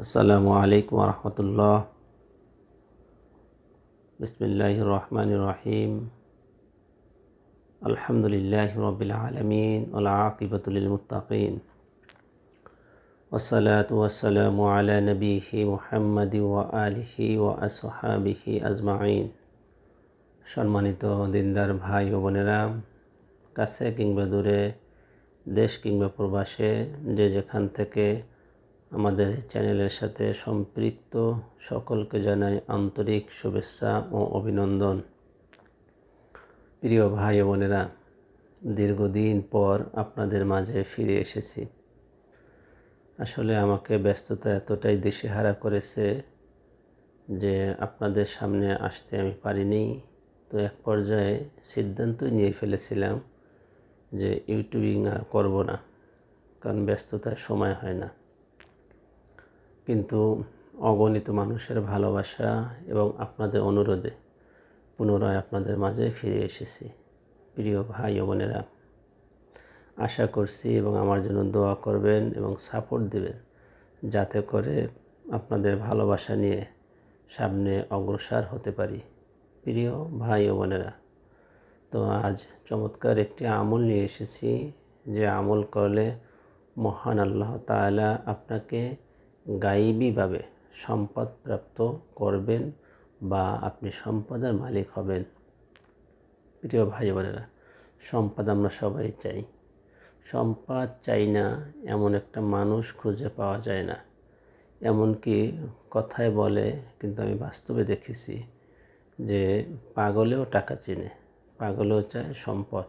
আসসালামু আলাইকুম রহমতুল্লাহ বিসমিল্লাহ রহমান রহিম আলহামদুলিল্লাহ রবিল আলমিন আকিবতুল মুতাকিন والصلاة والسلام على نبيه محمد وآله وأصحابه أجمعين সম্মানিত দিনদার ভাই ও বোনেরা কাছে কিংবা দূরে দেশ কিংবা প্রবাসে যে যেখান থেকে আমাদের চ্যানেলের সাথে সম্পৃক্ত সকলকে জানাই আন্তরিক শুভেচ্ছা ও অভিনন্দন। প্রিয় ভাই বোনেরা, দীর্ঘদিন পর আপনাদের মাঝে ফিরে এসেছি। আসলে আমাকে ব্যস্ততা এতটাই দিশেহারা করেছে যে আপনাদের সামনে আসতে আমি পারিনি। তো এক পর্যায়ে সিদ্ধান্তই নিয়ে ফেলেছিলাম যে ইউটিউবিং আর করব না, কারণ ব্যস্ততায় সময় হয় না। কিন্তু অগণিত মানুষের ভালোবাসা এবং আপনাদের অনুরোধে পুনরায় আপনাদের মাঝে ফিরে এসেছি। প্রিয় ভাই ও বোনেরা, আশা করছি এবং আমার জন্য দোয়া করবেন এবং সাপোর্ট দেবেন যাতে করে আপনাদের ভালোবাসা নিয়ে সামনে অগ্রসর হতে পারি। প্রিয় ভাই ও বোনেরা, তো আজ চমৎকার একটি আমল নিয়ে এসেছি। যে আমল করলে মহান আল্লাহ তালা আপনাকে গাইবীভাবে সম্পদ প্রাপ্ত করবেন বা আপনি সম্পদের মালিক হবেন। প্রিয় ভাই বোনেরা, সম্পদ আমরা সবাই চাই। সম্পদ চাই না, এমন একটা মানুষ খুঁজে পাওয়া যায় না। এমনকি কথায় বলে, কিন্তু আমি বাস্তবে দেখেছি যে পাগলেও টাকা চিনে, পাগলেও চায় সম্পদ।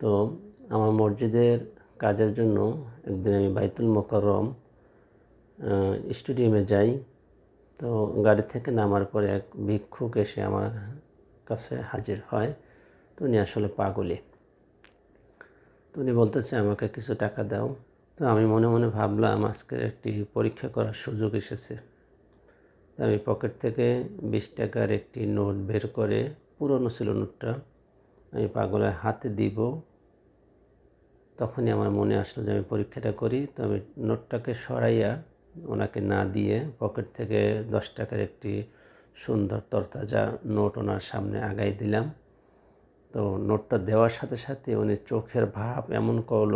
তো আমার মসজিদের কাজের জন্য একদিন আমি বাইতুল মোকরম স্টেডিয়ামে যাই। তো গাড়ি থেকে নামার পরে এক ভিক্ষুক এসে আমার কাছে হাজির হয়। তো উনি আসলে পাগলি তো উনি বলতেছে, আমাকে কিছু টাকা দাও। তো আমি মনে মনে ভাবলাম, আজকে একটি পরীক্ষা করার সুযোগ এসেছে। আমি পকেট থেকে বিশ টাকার একটি নোট বের করে, পুরনো ছিল নোটটা, আমি পাগলের হাতে দিব। তখনই আমার মনে আসলো যে আমি পরীক্ষাটা করি। তো আমি নোটটাকে সরাইয়া ওনাকে না দিয়ে পকেট থেকে দশ টাকার একটি সুন্দর তরতাজা নোট ওনার সামনে আগাই দিলাম। তো নোটটা দেওয়ার সাথে সাথে উনি চোখের ভাব এমন করল,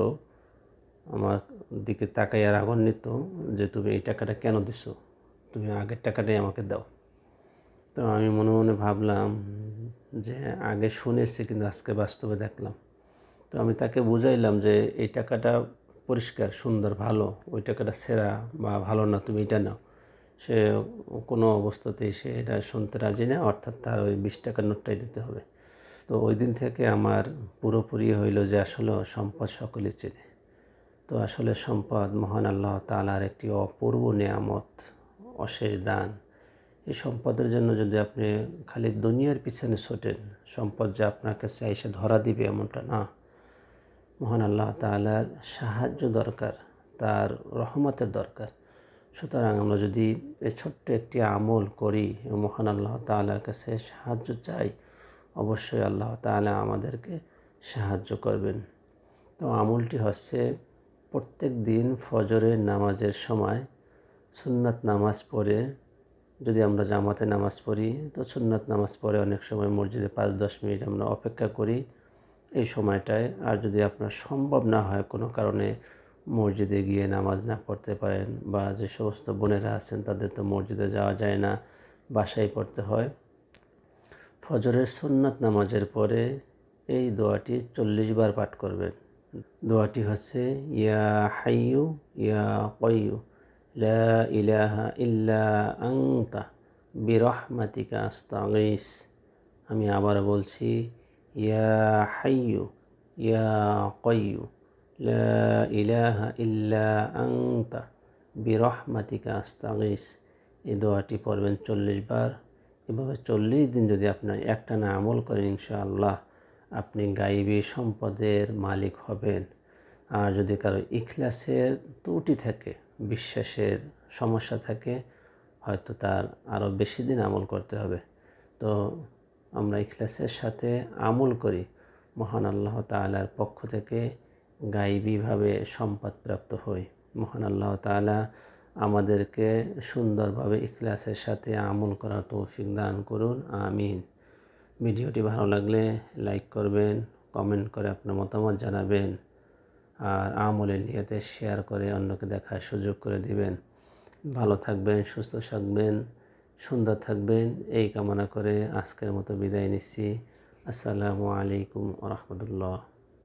আমার দিকে তাকাই আর আগান্বিত যে, তুমি এই টাকাটা কেন দিছো? তুমি আগের টাকাটাই আমাকে দাও। তো আমি মনে মনে ভাবলাম যে, আগে শুনেছি কিন্তু আজকে বাস্তবে দেখলাম। তো আমি তাকে বুঝাইলাম যে, এই টাকাটা পরিষ্কার, সুন্দর, ভালো, ওই টাকাটা সেরা বা ভালো না, তুমি এটা নাও। সে কোনো অবস্থাতেই সে এটা শুনতে রাজি না, অর্থাৎ তার ওই বিশ টাকার নোটটাই দিতে হবে। তো ওই দিন থেকে আমার পুরোপুরি হইল যে আসলে সম্পদ সকলে চেনে। তো আসলে সম্পদ, মহান আল্লাহ তালার একটি অপূর্ব নিয়ামত, অশেষ দান। এই সম্পদের জন্য যদি আপনি খালি দুনিয়ার পিছনে ছোটেন, সম্পদ যে আপনার কাছে এসে ধরা দিবে এমনটা না। মহান আল্লাহ তালার সাহায্য দরকার, তার রহমতের দরকার। সুতরাং আমরা যদি এই ছোট্ট একটি আমল করি, মহান আল্লাহ তালার কাছে সাহায্য চাই, অবশ্যই আল্লাহ তালা আমাদেরকে সাহায্য করবেন। তো আমলটি হচ্ছে প্রত্যেক দিন ফজরের নামাজের সময় সুন্নাত নামাজ পড়ে। যদি আমরা জামাতে নামাজ পড়ি, তো সুন্নাত নামাজ পড়ে অনেক সময় মসজিদে পাঁচ দশ মিনিট আমরা অপেক্ষা করি। এই সময়টায় আর যদি আপনার সম্ভব না হয় কোনো কারণে মসজিদে গিয়ে নামাজ না পড়তে পারেন বা যে সমস্ত বোনেরা আছেন তাদের তো মসজিদে যাওয়া যায় না, বাসায় পড়তে হয়। ফজরের সুন্নাত নামাজের পরে এই দোয়াটি চল্লিশ বার পাঠ করবেন। দোয়াটি হচ্ছে, ইয়া হাইয়ু, ইয়া কয়ু ইলাহা ইল্লা আংতা বিরহমাতিকা আস্তাগিস। আমি আবার বলছি ইয়া হাইয়ু ইয়া কয়ু লা ইলাহা ইল্লা আংতা বিরহমাতিকা আস্তাগিস এই দোয়াটি পড়বেন চল্লিশ বার। এভাবে চল্লিশ দিন যদি আপনার একটানা আমল করেন, ইনশাআল্লাহ আপনি গাইবী সম্পদের মালিক হবেন। আর যদি কারও ইখলাসের ত্রুটি থাকে, বিশ্বাসের সমস্যা থাকে, হয়তো তার আরও বেশি দিন আমল করতে হবে। তো আমরা ইখলাসের সাথে আমল করি। মহান আল্লাহ তালার পক্ষ থেকে গাইবীভাবে সম্পদ প্রাপ্ত হই। মহান আল্লাহ তালা আমাদেরকে সুন্দরভাবে ইখলাসের সাথে আমল করার তৌফিক দান করুন। আমিন। ভিডিওটি ভালো লাগলে লাইক করবেন, কমেন্ট করে আপনার মতামত জানাবেন, আর আমলের নিয়তে শেয়ার করে অন্যকে দেখার সুযোগ করে দিবেন। ভালো থাকবেন, সুস্থ থাকবেন। সুন্দর থাকবেন। এই কামনা করে আজকের মতো বিদায় নিচ্ছি। আসসালামু আলাইকুম রহমতুল্লাহ।